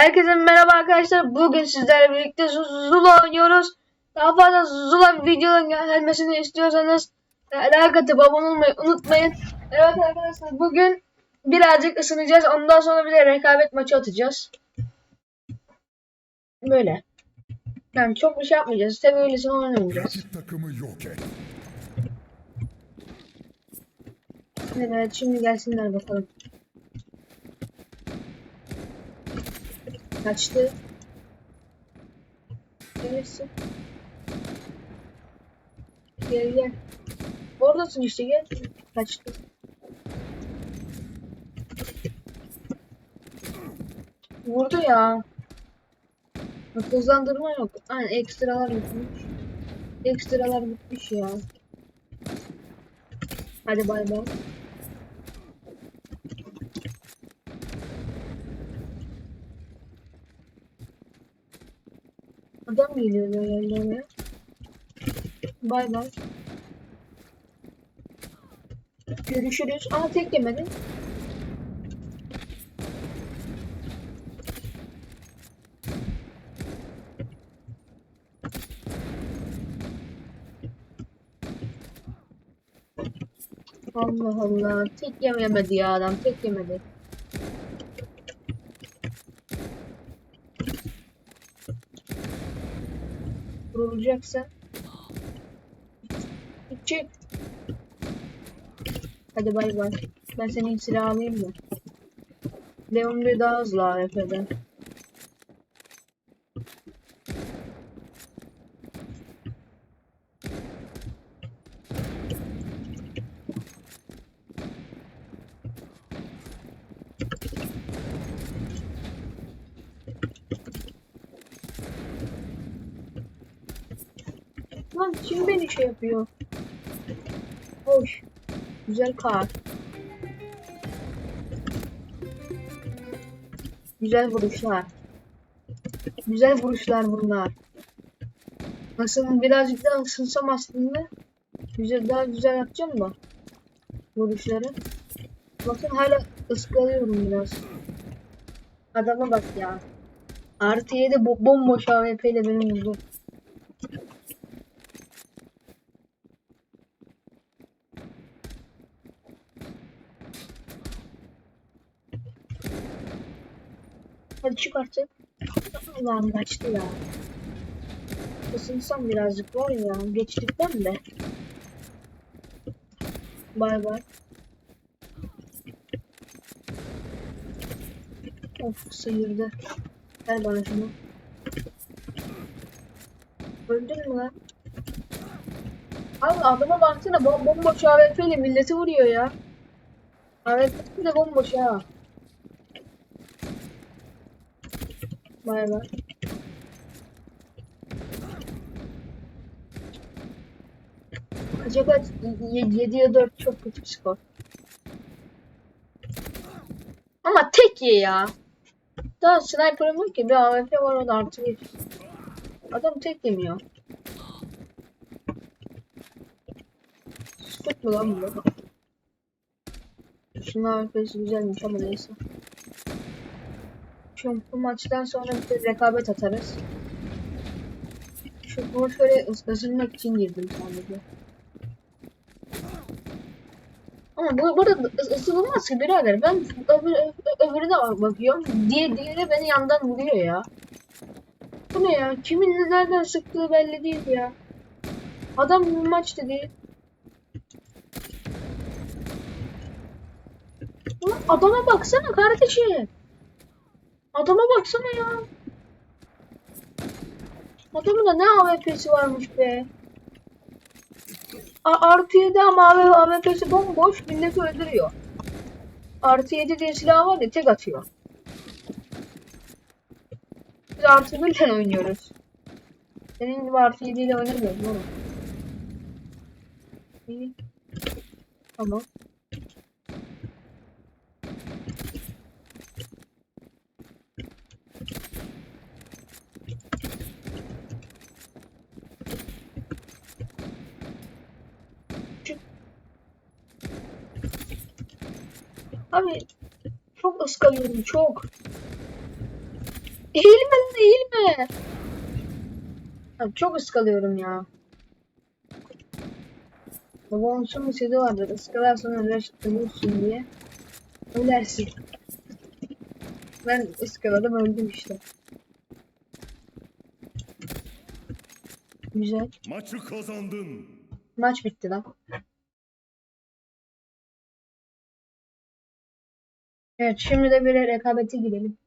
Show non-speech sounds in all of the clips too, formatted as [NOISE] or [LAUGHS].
Herkese merhaba arkadaşlar. Bugün sizlerle birlikte Zu- Zula oynuyoruz. Daha fazla Zula videoların gelmesini istiyorsanız e, like atıp abone olmayı unutmayın. Evet arkadaşlar bugün birazcık ısınacağız. Ondan sonra bir de rekabet maçı atacağız. Böyle. Yani çok bir şey yapmayacağız. Öylesine oynamayacağız. Takımı yok et. Evet şimdi gelsinler bakalım. Kaçtı. Gelirsin. Gel gel. Oradasın işte gel. Kaçtı. Vurdu ya. Hızlandırma yok. Aynen ekstralar bitmiş. Ekstralar bitmiş ya. Hadi bay bay. Adam geliyor böyle oraya. Bay bay. Görüşürüz. Aa tek yemedin. Allah Allah. Tek yemedi ya adam. Tek yemedi. Vurulacaksa. Çık. Hadi bay bay. Ben senin silah alayım mı? Leon bir daha hızlı AFP'den. Lan kim beni şey yapıyor? Hoş. Güzel kar. Güzel vuruşlar. Güzel vuruşlar bunlar. Nasıl birazcık daha ısınsam aslında güzel daha güzel yapacağım da vuruşları. Bakın hala ıskalıyorum biraz. Adama bak ya. Artı 7 bo bomboş AWP ile beni vurdu. Hadi çık artık. Allah'ım kaçtı ya. Isınsam birazcık var ya. Geçtikten de. Bay bay. Of sıyırdı. Ver bana şunu. Öldün mü lan? Abi adama baksana bom bomboş AWP ile milleti vuruyor ya. AWP de bomboş ha. Bay bay. Acaba 7'ye 4 çok kötü bir skor. Ama tek ye ya. Daha sniper'ım yok ki. Bir AWP var o da artı bir. Adam tek yemiyor. Sıkıntı mı lan bu? Şunun AWP'si güzelmiş ama neyse. Şu bu maçtan sonra bir rekabet atarız. Şu ıs- ısınmak için girdim sadece. Ama bu burada ıs- ısınılmaz ki birader. Ben öbür, öbürüne bak bakıyorum. Diye diğeri beni yandan vuruyor ya. Bu ne ya? Kimin nereden sıktığı belli değil ya. Adam maçta değil. Ulan adama baksana kardeşim. Adama baksana ya. Adamın da ne AWP'si varmış be. Artı 7 ama AWP'si bomboş milleti öldürüyor. Artı 7 diye silah var ya tek atıyor. Biz artı 1 ile oynuyoruz. Senin gibi artı 7 ile oynamıyoruz oğlum. İyi. Tamam. Abi çok. Eğilme lan eğilme. Abi çok ıskalıyorum ya. Babamın bir sözü vardır. Iskalarsan öler, ölürsün diye. Ölersin. Ben ıskaladım öldüm işte. Güzel. Maçı kazandın. Maç bitti lan. Evet şimdi de bir rekabete girelim.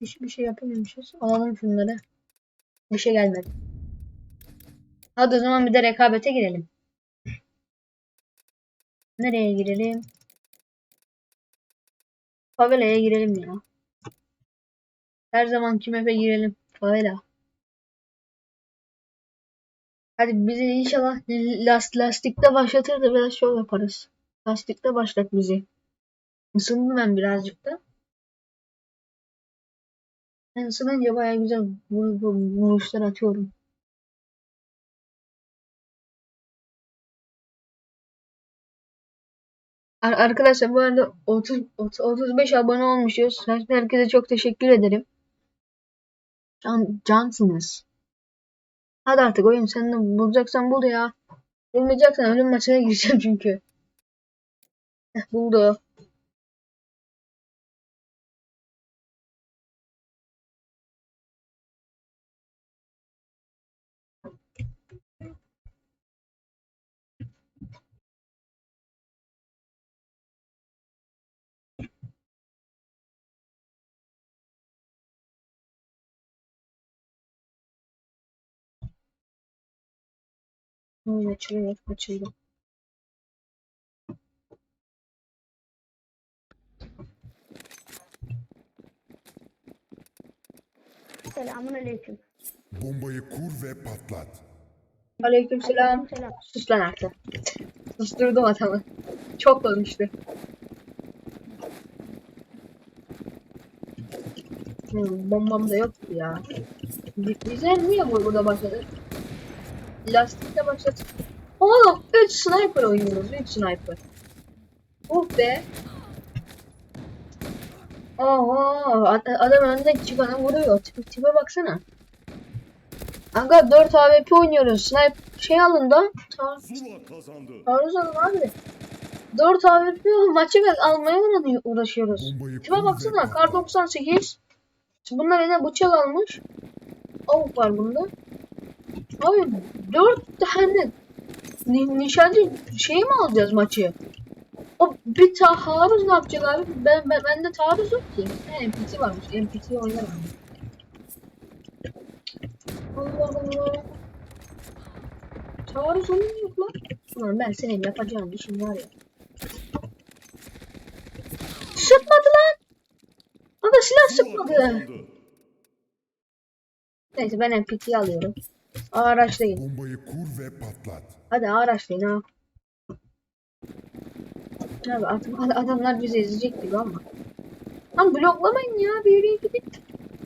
Hiçbir şey yapamamışız. Alalım şunları. Bir şey gelmedi. Hadi o zaman bir de rekabete girelim. Nereye girelim? Favela'ya girelim ya. Her zaman map'e girelim. Favela. Hadi bizi inşallah last, lastikte başlatır da biraz şov yaparız. Lastikte başlat bizi. Isındım ben birazcık da. Ben ısınınca baya güzel vur, vur, vuruşlar atıyorum. Ar- Arkadaşlar bu arada 30, 30 35 abone olmuşuz. Her- Herkese çok teşekkür ederim. Can, cansınız. Hadi artık oyun sen de bulacaksan bul ya. Bulmayacaksan ölüm maçına [LAUGHS] gireceğim çünkü. Buldu. Oyun açılıyor. Açıldı. Selamun aleyküm. Bombayı kur ve patlat. Aleykümselam. Selam. Sus lan artık. Susturdum adamı. Çok konuştu. Hmm, bombam da yoktu ya. Güzel mi ya bu- burada başladı? Lastikte başladı. Oğlum 3 sniper oynuyoruz. 3 sniper. Oh be. Oha ad- adam önden çıkana vuruyor. Tipe, tipe baksana. Aga 4 AWP oynuyoruz. Sniper şey alın da. Taarruz alın abi. 4 AWP maçı almaya uğra- uğraşıyoruz. Tipe baksana. Kar patlat. 98. Bunlar eline bıçak almış. Avuk var bunda. Abi 4 tane ni nişancı şey mi alacağız maçı? O bir taarruz ne yapacak abi? Ben, ben bende taarruz yok ki. He, NPT varmış. NPT oynarım. Allah Allah. Taarruz oyunu yok lan. Ulan ben senin yapacağım işin var ya. Sıkmadı lan. Aga silah sıkmadı. Neyse ben NPT'yi alıyorum. Araçlayın. Bombayı kur ve patlat. Hadi araçlayın ha. Abi ad- adamlar bizi ezecek gibi ama. Lan bloklamayın ya bir yürüyün gidin.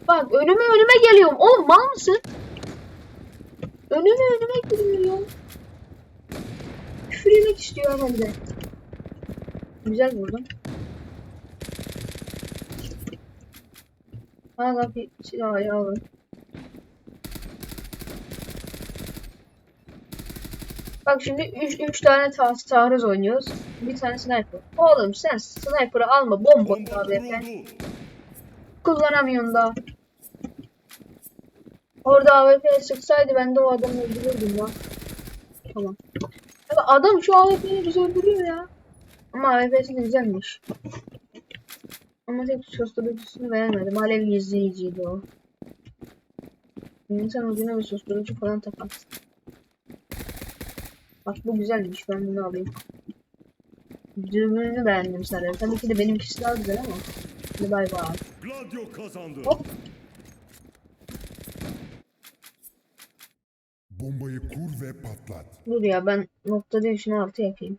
Bak önüme önüme geliyorum. Oğlum mal mısın? Önüme önüme geliyor. Küfür yemek istiyor herhalde. Güzel vurdum. Hala bir silah ayağı Bak şimdi 3 tane ta taarruz oynuyoruz. Bir tane sniper. Oğlum sen sniper'ı alma bomba abi sen kuruldu. kullanamıyorsun da. Orada AWP sıksaydı ben de o adamı öldürürdüm lan. Tamam. Abi adam şu AWP'yi bizi öldürüyor ya. Ama AWP'si de güzelmiş. Ama tek susturucusunu beğenmedim. Alev izleyiciydi o. İnsan ucuna bir susturucu falan takar. Bak bu güzelmiş ben bunu alayım. Dürbününü beğendim sarı. Tabii ki de benimkisi daha güzel ama. Hadi bay bay. Gladio kazandı. Hop. Bombayı kur ve patlat. Dur ya ben nokta değil şunu altı yapayım.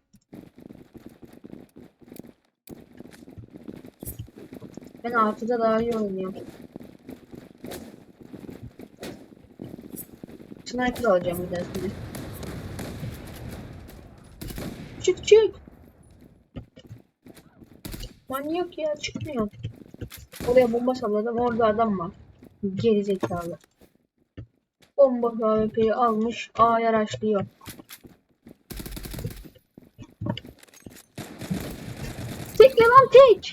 Ben artıda daha iyi oynuyorum. Sniper alacağım bir dahakine. Çık çık. Manyak ya çıkmıyor. Oraya bomba salladım orada adam var. Geri zekalı. Bomba AWP'yi almış A'ya araçlıyor. Tek lan tek.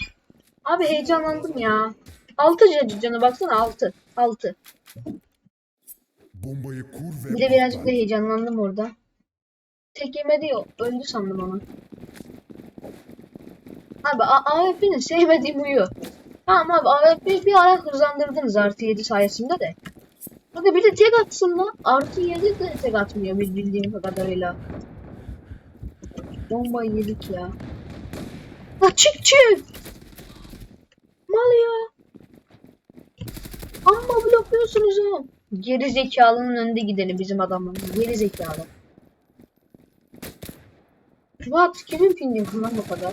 Abi heyecanlandım ya. 6 canı baksana 6. 6. Bombayı kur ve Bir de birazcık da heyecanlandım orada. Tek yemedi ya. Öldü sandım onu. Abi AWP'nin sevmediğim huyu. Tamam abi AWP'yi bir ara hızlandırdınız artı 7 sayesinde de. Hadi bir de tek atsın lan. Artı 7 de tek atmıyor bildiğim kadarıyla. Bombayı yedik ya. Ha çık çık. Mal ya. Amma blokluyorsunuz ha. Geri zekalının önünde gidelim bizim adamın. Geri zekalı. What? Kimin pingi lan bu kadar?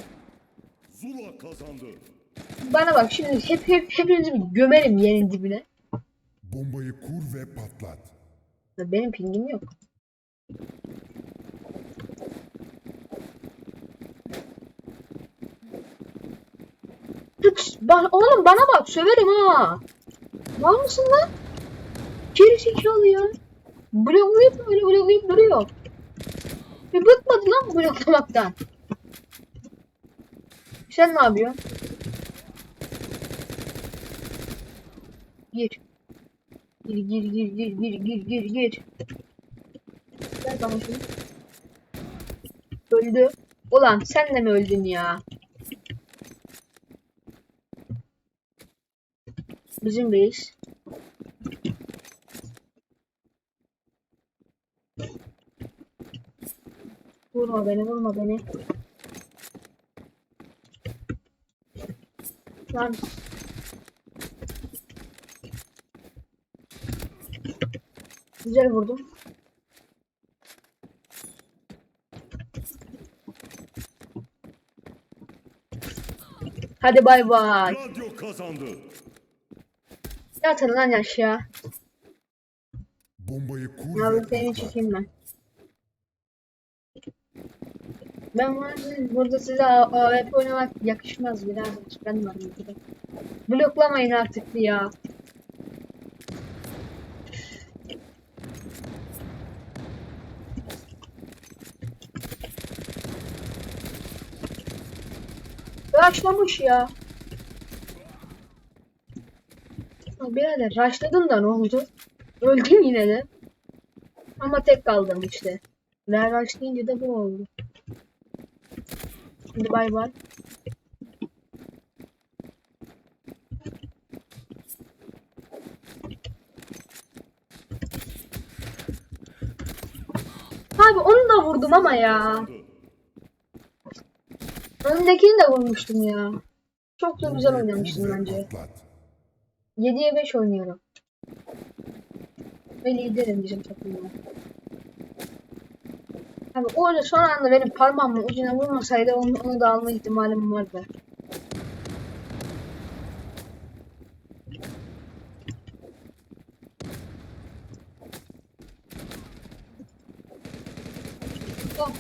Zula kazandı. Bana bak şimdi hep hep hepinizi bir gömerim yerin dibine. Bombayı kur ve patlat. Ya Benim pingim yok. Ba- oğlum bana bak söverim ha. Var mısın lan? Geri zekalı ya. Bloklayıp böyle bloklayıp duruyor. Bir bıkmadı lan bloklamaktan. Sen ne yapıyorsun? Gir. Gir gir gir gir gir gir gir gir. Ver bana şunu. Öldü. Ulan sen de mi öldün ya? Bizim base. Vurma beni, vurma beni. Lan. Güzel vurdum. Hadi bay bay. Radyo kazandı. Yatın lan aşağı. Bombayı kur Abi ve seni çekeyim ben. Ben var burada size AWP oynamak yakışmaz biraz. Ben varım burada. Bloklamayın artık ya. Raşlamış ya. Ya Birader raşladın da ne oldu? Öldün yine de. Ama tek kaldım işte. Ver raşlayınca da bu oldu. Hadi bay bay. Abi onu da vurdum ama ya. Öndekini de vurmuştum ya. Çok da güzel oynamıştım bence. patlat. 7'ye 5 oynuyorum. Ve liderim bizim takımda. Abi orada son anda benim parmağımın ucuna vurmasaydı onu, onu da alma ihtimalim vardı. Oh.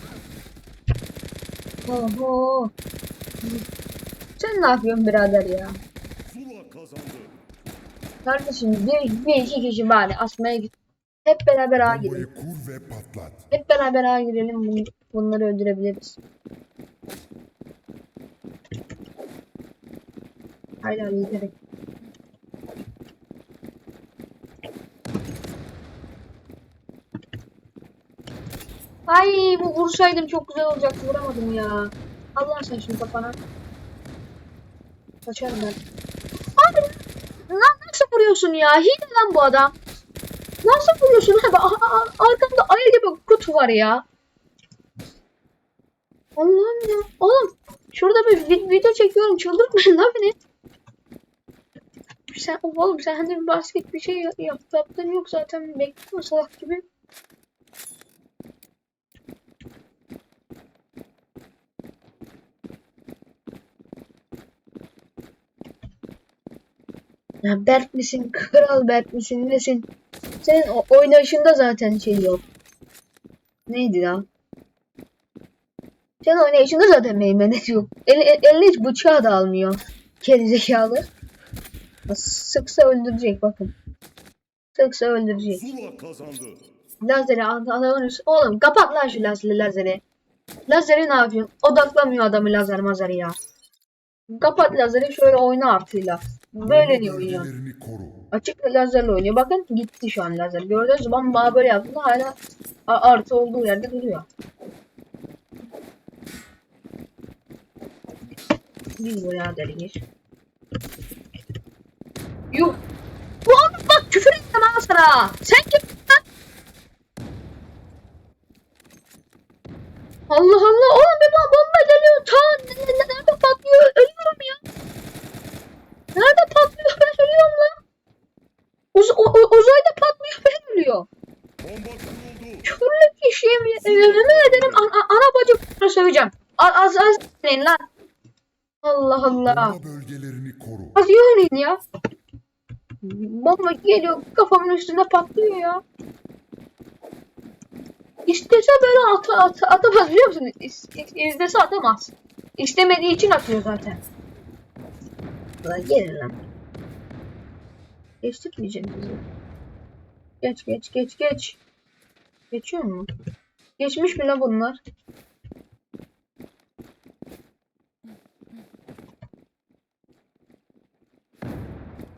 Oho. Sen ne yapıyorsun birader ya? Kardeşim bir, bir iki kişi bari asmaya git. Hep beraber ağa girelim. Kur ve patlat. Hep beraber ağa girelim. bun- Bunları öldürebiliriz. Hala liderim. Ay bu vursaydım çok güzel olacaktı. Vuramadım ya. Allah sen şunu kafana. Kaçarım ben. Abi lan nasıl vuruyorsun ya? Hile lan bu adam. Nasıl vuruyorsun abi? Arkamda ayı gibi kutu var ya. Allah'ım ya. Oğlum şurada bir vi- video çekiyorum. Çıldırtmayın lan [LAUGHS] beni. Sen oğlum sen hani bir basket bir şey yap, yap- yaptın yok zaten bekleme salak gibi. Ya Berk misin? Kral Berk misin? Nesin? Senin oynayışında zaten şey yok. Neydi ya? Senin oynayışında zaten meymenet yok. El, el, eline hiç bıçağı da almıyor. Geri zekalı. Sıksa öldürecek bakın. Sıksa öldürecek. Lazeri adamın Oğlum kapat lan şu lazeri lazeri. Lazeri ne yapıyorsun? Odaklamıyor adamı lazer mazeri ya. Kapat lazeri şöyle oyna artıyla. Böyle niye oynuyor? Açık lazerle oynuyor. Bakın gitti şu an lazer. Gördüğünüz zaman bana böyle yaptı hala artı olduğu yerde duruyor. Bir buraya deli gir. Yuh. Ulan bak küfür ettim ha sana. Sen kim? Allah Allah. Oğlum bir bomba geliyor. Ta ne- ne- nerede patlıyor? Ölüyorum ya. Nerede patlıyor? Ben ölüyorum lan. Uz o- o- uzayda patlıyor ben ölüyor. Bomba kuruldu. Körlük işim. Yemin ederim an, an, ana söveceğim. Az az az dinleyin lan. Allah Allah. Bölgelerini koru. Az oynayın ya. Bomba geliyor kafamın üstünde patlıyor ya. İstese böyle at, at, atamaz biliyor musun? İs- İstese atamaz. İstemediği için atıyor zaten. Lan gelin lan. Geçtik mi bizi? Geç geç geç geç. Geçiyor mu? Geçmiş mi lan bunlar?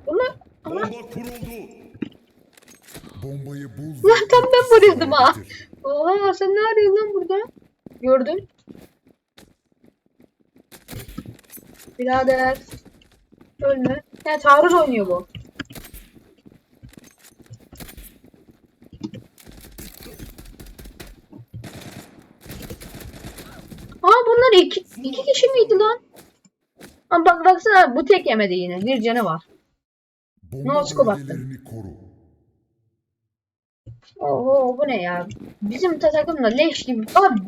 Bunlar Bomba kuruldu. Bombayı bul. Lan tam ben vuruyordum ha. Oha sen ne arıyorsun lan burada? Gördün. Birader. Ölme. Ya taarruz oynuyor bu. Aa bunlar iki, iki kişi miydi lan? Ama bak baksana bu tek yemedi yine. Bir canı var. Bomba Noskop attım. bölgelerini koru. Oho bu ne ya? Bizim ta- takımda leş gibi. Abi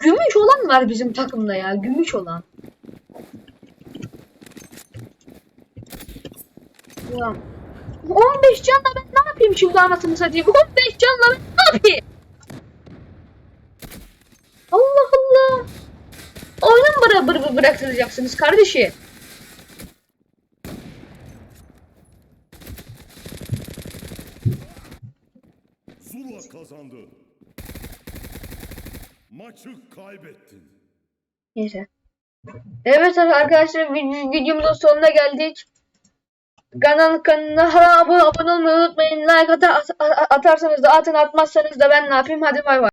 gümüş olan var bizim takımda ya. Gümüş olan. Ulan. 15 canla ben ne yapayım şimdi anasını satayım? 15 canla ben ne yapayım? Allah Allah. Oyunu mı bıra bıra bıraktıracaksınız kardeşim? Zula kazandı. Maçı kaybettin. Neyse. Evet arkadaşlar vid- videomuzun sonuna geldik. Kanal kanala abone, abone olmayı unutmayın. Like atar, atarsanız da atın atmazsanız da ben ne yapayım? Hadi bay bay.